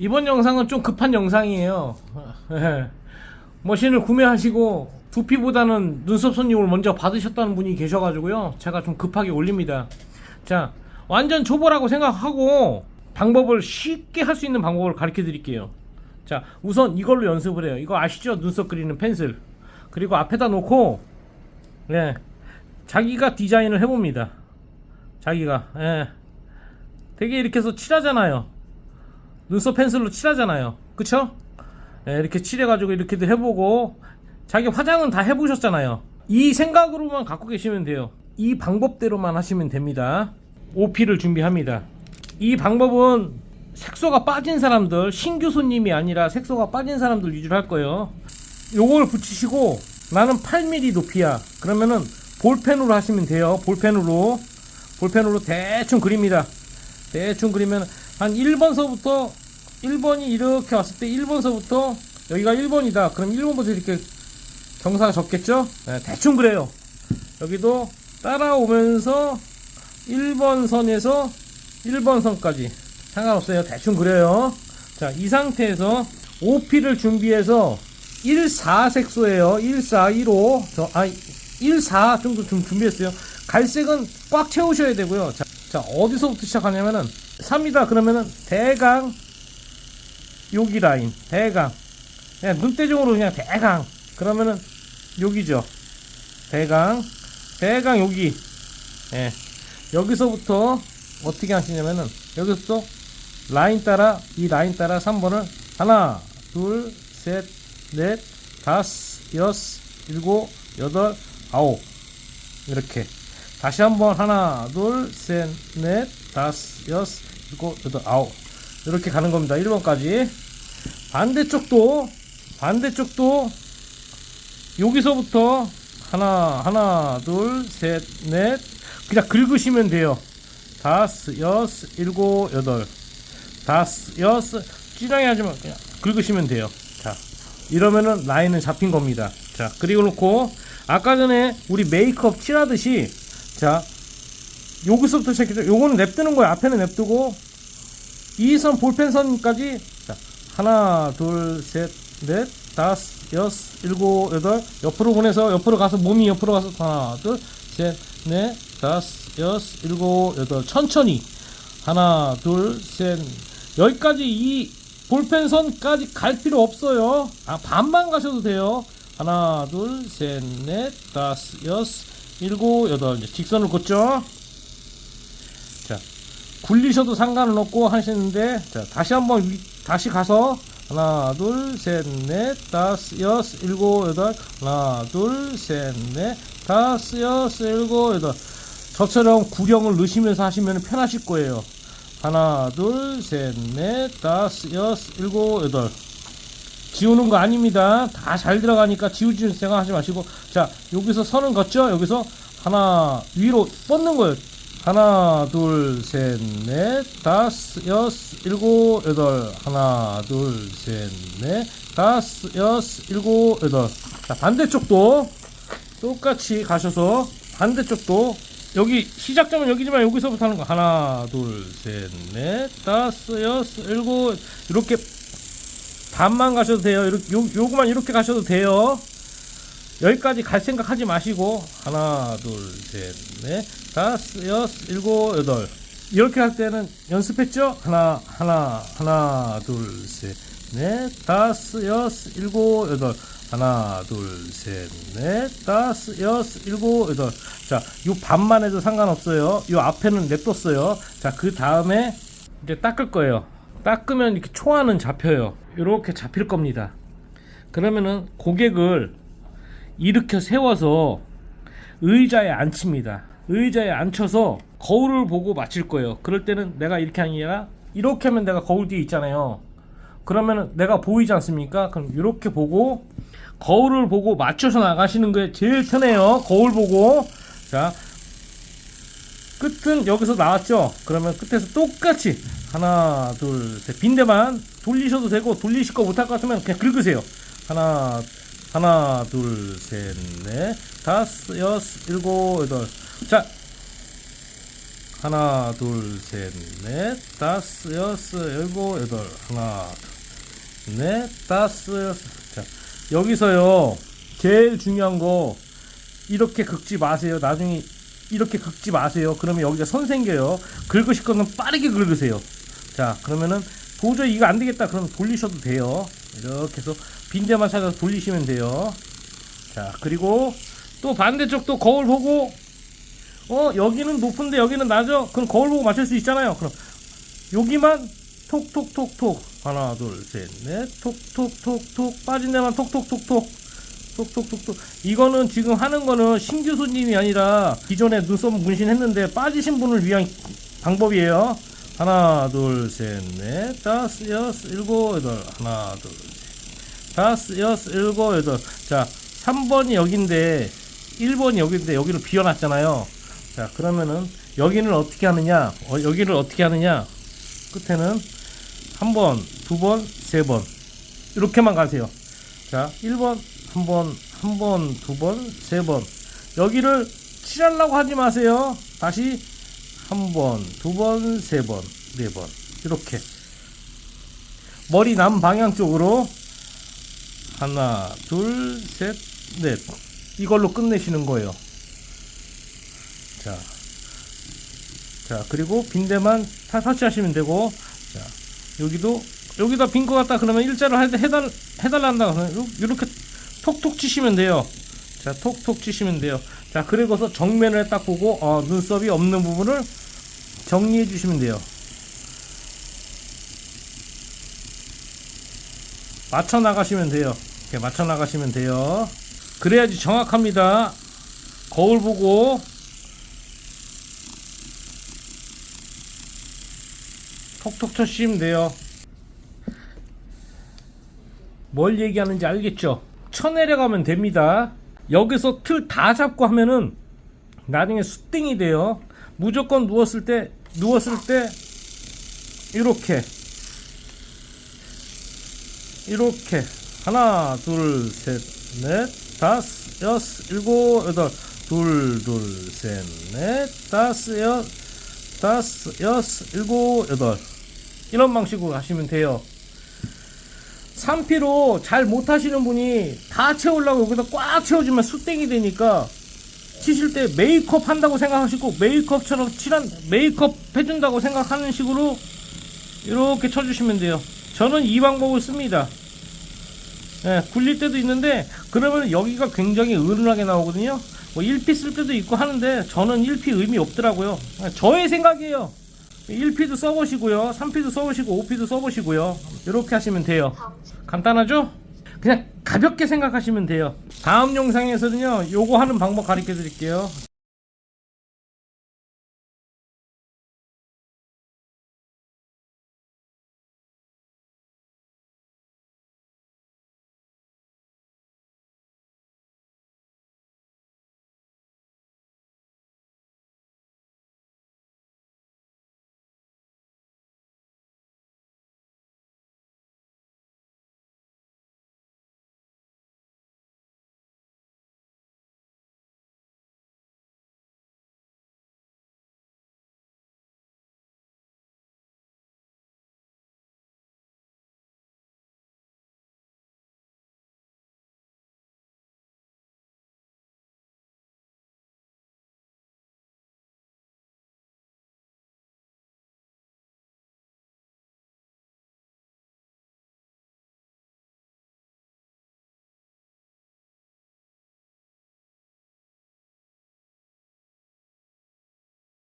이번 영상은 좀 급한 영상이에요. 예. 머신을 구매하시고 두피보다는 눈썹 손님을 먼저 받으셨다는 분이 계셔가지고요. 제가 좀 급하게 올립니다. 자, 완전 초보라고 생각하고 방법을 쉽게 할 수 있는 방법을 가르쳐 드릴게요. 자, 우선 이걸로 연습을 해요. 이거 아시죠? 눈썹 그리는 펜슬. 그리고 앞에다 놓고, 예, 자기가 디자인을 해봅니다. 자기가, 예. 되게 이렇게 해서 칠하잖아요. 눈썹 펜슬로 칠하잖아요. 그쵸? 예, 이렇게 칠해가지고 이렇게도 해보고, 자기 화장은 다 해보셨잖아요. 이 생각으로만 갖고 계시면 돼요. 이 방법대로만 하시면 됩니다. OP를 준비합니다. 이 방법은 색소가 빠진 사람들, 신규 손님이 아니라 색소가 빠진 사람들 위주로 할 거예요. 요걸 붙이시고 나는 8mm 높이야. 그러면은 볼펜으로 하시면 돼요. 볼펜으로. 볼펜으로 대충 그립니다. 대충 그리면 한 1번서부터 1번이 이렇게 왔을 때 1번서부터 여기가 1번이다. 그럼 1번부터 이렇게 경사가 적겠죠? 네, 대충 그래요. 여기도 따라오면서 1번 선에서 1번 선까지 상관없어요. 대충 그려요. 자, 이 상태에서 OP를 준비해서 14 색소예요. 14, 15. 저, 아, 14 정도 좀 준비했어요. 갈색은 꽉 채우셔야 되고요. 자, 자 어디서부터 시작하냐면은 3이다. 그러면은 대강 여기 라인 대강. 그냥 눈대중으로 그냥 대강. 그러면은 여기죠. 대강 대강 여기. 예. 여기서부터 어떻게 하시냐면은 여기서부터 라인 따라 이 라인 따라 3번을 하나 둘 셋 넷 다섯 여섯 일곱 여덟 아홉. 이렇게 다시 한번 하나 둘 셋 넷 다섯 여섯 일곱 여덟 아홉. 이렇게 가는 겁니다. 1번까지. 반대쪽도 반대쪽도 여기서부터 하나 하나 둘 셋 넷. 그냥 긁으시면 돼요. 다섯 여섯 일곱 여덟. 다섯 여섯. 찌랑이 하지만 그냥 긁으시면 돼요. 자 이러면은 라인은 잡힌 겁니다. 자 그리고 놓고 아까 전에 우리 메이크업 칠하듯이 자 여기서부터 시작해서 요거는 냅두는 거예요. 앞에는 냅두고 이 선 볼펜 선까지 자 하나 둘 셋 넷 다섯 여섯 일곱 여덟 옆으로 보내서 옆으로 가서 몸이 옆으로 가서 하나 둘 셋 넷 다섯 여섯 일곱 여덟. 천천히. 하나 둘 셋 여기까지 이 볼펜 선까지 갈 필요 없어요. 아 반만 가셔도 돼요. 하나 둘 셋 넷 다섯 여섯 일곱 여덟 이제 직선을 긋죠. 자 굴리셔도 상관은 없고 하시는데 자 다시 한번 위- 다시 가서 하나 둘 셋 넷 다섯 여섯 일곱 여덟 하나 둘 셋 넷 다섯 여섯 일곱 여덟. 저처럼 구령을 넣으시면서 하시면 편하실 거예요. 하나 둘 셋 넷 다섯 여섯 일곱 여덟 지우는 거 아닙니다. 다 잘 들어가니까 지우지는 생각하지 마시고. 자 여기서 선을 걷죠? 여기서 하나 위로 뻗는 거예요. 하나 둘 셋 넷 다섯 여섯 일곱 여덟. 하나 둘 셋 넷 다섯 여섯 일곱 여덟. 자 반대쪽도 똑같이 가셔서 반대쪽도 여기 시작점은 여기지만 여기서부터 하는 거. 하나 둘 셋 넷 다섯 여섯 일곱. 이렇게 반만 가셔도 돼요. 요, 요거만 이렇게 가셔도 돼요. 여기까지 갈 생각 하지 마시고. 하나 둘셋넷 다섯 여섯 일곱 여덟. 이렇게 할 때는 연습했죠? 하나 하나 하나 둘셋넷 다섯 여섯 일곱 여덟. 하나 둘셋넷 다섯 여섯 일곱 여덟. 자요 반만 해도 상관없어요. 요 앞에는 냅뒀어요. 자 그 다음에 이제 닦을 거예요. 닦으면 이렇게 초안은 잡혀요 이렇게 잡힐 겁니다 그러면은 고객을 일으켜 세워서 의자에 앉힙니다. 의자에 앉혀서 거울을 보고 맞힐 거예요. 그럴 때는 내가 이렇게 아니라 이렇게 하면 내가 거울 뒤에 있잖아요. 그러면은 내가 보이지 않습니까? 그럼 이렇게 보고 거울을 보고 맞춰서 나가시는 게 제일 편해요. 거울 보고 자 끝은 여기서 나왔죠. 그러면 끝에서 똑같이 하나 둘셋 빈대만 돌리셔도 되고 돌리실 거 못할 것 같으면 그냥 긁으세요. 하나 하나 둘셋넷 다섯 여섯 일곱 여덟 자 하나, 둘, 셋, 넷, 다섯, 여섯, 일곱, 여덟. 하나, 둘, 넷, 다섯, 여섯. 자, 여기서요. 제일 중요한 거 이렇게 긁지 마세요. 나중에 이렇게 긁지 마세요. 그러면 여기가 선 생겨요. 긁으실 거는 빠르게 긁으세요. 자, 그러면은 도저히 이거 안 되겠다. 그러면 돌리셔도 돼요. 이렇게 해서 빈대만 찾아서 돌리시면 돼요. 자, 그리고 또 반대쪽도 거울 보고 어, 여기는 높은데 여기는 낮아. 그럼 거울 보고 맞출 수 있잖아요. 그럼 여기만 톡톡톡톡 하나, 둘, 셋, 넷 톡톡톡톡 빠진 데만 톡톡톡톡 톡톡톡톡 이거는 지금 하는 거는 신규 손님이 아니라 기존에 눈썹 문신했는데 빠지신 분을 위한 방법이에요. 하나, 둘, 셋, 넷, 다섯, 여섯, 일곱, 여덟. 하나, 둘, 셋, 다섯, 여섯, 일곱, 여덟. 자, 3번이 여긴데 1번이 여기인데 여기를 비워놨잖아요. 자, 그러면은 여기는 어떻게 하느냐? 어, 여기를 어떻게 하느냐? 끝에는 한 번, 두 번, 세 번. 이렇게만 가세요. 자, 1번, 한 번, 한 번, 두 번, 세 번. 여기를 칠하려고 하지 마세요. 다시 한 번, 두 번, 세 번, 네 번. 이렇게. 머리 남 방향 쪽으로 하나, 둘, 셋, 넷. 이걸로 끝내시는 거예요. 자. 자, 그리고 빈대만 다 설치하시면 되고, 자, 여기도, 여기다 빈거 같다 그러면 일자로 해- 해달, 해달란다 그러면 요- 요렇게 톡톡 치시면 돼요. 자, 톡톡 치시면 돼요. 자, 그리고서 정면을 딱 보고, 어, 눈썹이 없는 부분을 정리해 주시면 돼요. 맞춰 나가시면 돼요. 이렇게 맞춰 나가시면 돼요. 그래야지 정확합니다. 거울 보고 톡톡 쳐주시면 돼요. 뭘 얘기하는지 알겠죠? 쳐내려가면 됩니다. 여기서 틀 다 잡고 하면은 나중에 수땡이 돼요. 무조건 누웠을 때 누웠을 때 이렇게 이렇게. 하나 둘 셋 넷 다섯 여섯 일곱 여덟. 둘 둘 셋 넷 다섯 여 다섯 여섯 일곱 여덟. 이런 방식으로 하시면 돼요. 3피로 잘 못하시는 분이 다 채우려고 여기다 꽉 채워주면 수땡이 되니까 치실 때 메이크업 한다고 생각하시고 메이크업처럼 칠한 메이크업 해준다고 생각하는 식으로 이렇게 쳐주시면 돼요. 저는 이 방법을 씁니다. 예, 굴릴 때도 있는데 그러면 여기가 굉장히 은은하게 나오거든요. 뭐 1피 쓸 때도 있고 하는데 저는 1피 의미 없더라고요. 예, 저의 생각이에요. 1피도 써보시고요. 3피도 써보시고 5피도 써보시고요. 이렇게 하시면 돼요. 간단하죠? 그냥 가볍게 생각하시면 돼요. 다음 영상에서는요, 요거 하는 방법 가르쳐 드릴게요.